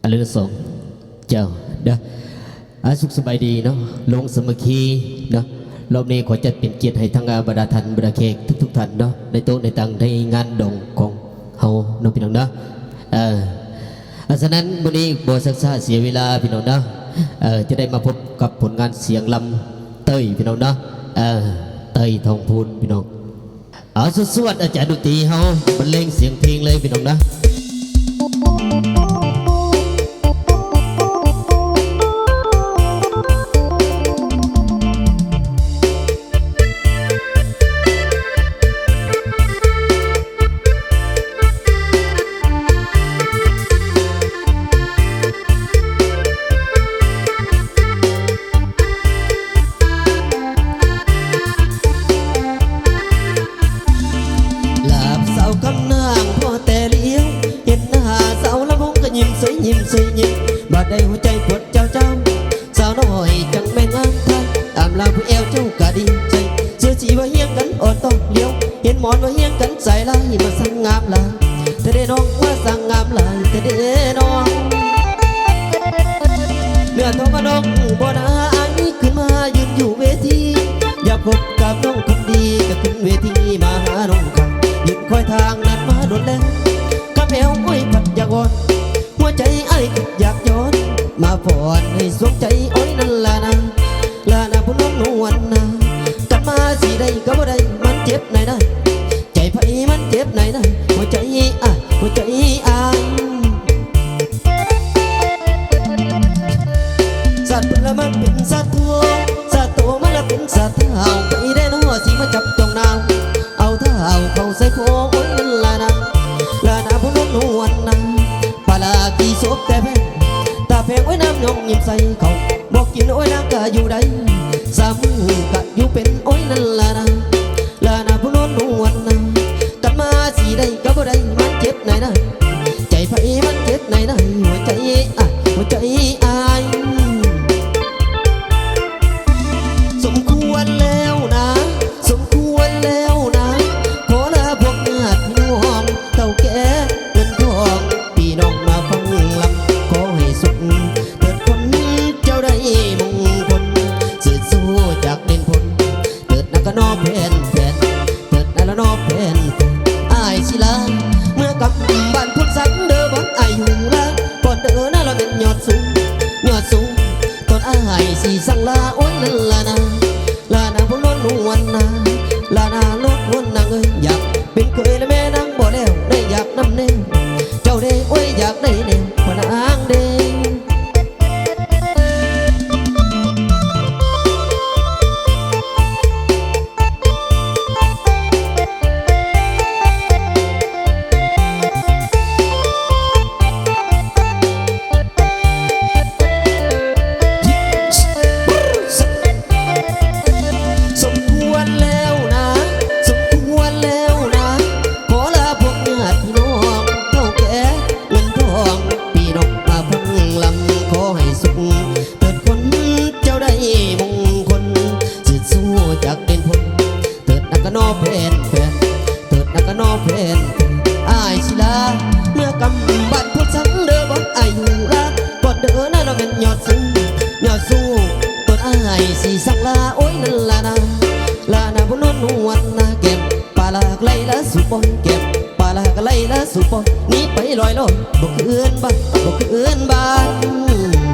อันเรื่องสงเจ้าเด้ออาสุขสบายดีเนาะลงสมัคคีเนาะรอบนี้ขอจัดเป็นเกียรติให้ทั้งอาบรรดาทันบรรดาเคกทุกๆท่านเนาะในโต๊ะในตังในงานดงของเฮาเนาะพี่น้องเนาะเอออาฉะนั้นวันนี้บ่สักษาเสียเวลาพี่น้องเนาะเออจะได้มาพบกับผลงานเสียงลำเต้ยพี่น้องเนาะเออเต้ยทองพูนพี่น้องเอาสวดอาจารย์ดนตรีเฮาบรรเลงเสียงเพลงเลยพี่น้องนะ สวยยิ้มสวยยิ้มบาดได้หัวใจปวดเจ้าเจ้าสาวน้อยจังแม่งามท่านตามลาผู้แอวเจ้ากะดีใจเสื้อสีว่าเฮียงกันอ่อนต้องเลี้ยว เห็นหมอนว่าเฮียงกันใส่ลายมาสั่งงามลายแต่ได้น้องว่าสั่งงามลายแต่ได้น้องเลือดทองกระดงบ่นาอันนี้ขึ้นมายืนอยู่เวทีอยากพบกับน้องคนดีก็ขึ้นเวทีมาหาน้องกันยืนคอยทางนั้นมาโดนแล้วกับแมวอ้อยผัดยากวอนายอยากย้อนมาพอนให้สวงใจอ้อยนั่นละนะลานะพุ่น้องนวลนะกับมาสิได้ก็บ่ได้มันเจ็บไหนได้ใจไผมันเจ็บไหนได้หัวใจอะหัวใจอะ งไว้น้ำยองยิ้มใส่เขาบอกกินโอ้ยน้ำกะอยู่ใดสามมือกะอยู่เป็นโอ้ย อายศิลาเมื่อกลับบ้านพุทธสันเด้อบ้านอายอยู่ละก่อนเด้อนะเราเป็นยอดสูงยอดสูงตอนอายสิสั่งลาโอ้ยนั่นละนะลานาพล้นนวลนาลานาลดวนนางเอ้ยอยาก ลำขอให้สุขเกิดคนเจ้าได้มงคลสืบสู้จากเด่นผลเกิดนักกะนอเพนแฟนเกิดนักกะนอเพน ลากะไลละสุปนี้ไปลอยลมยบกเอื้อนบ้านบกเอื้อนบ้าน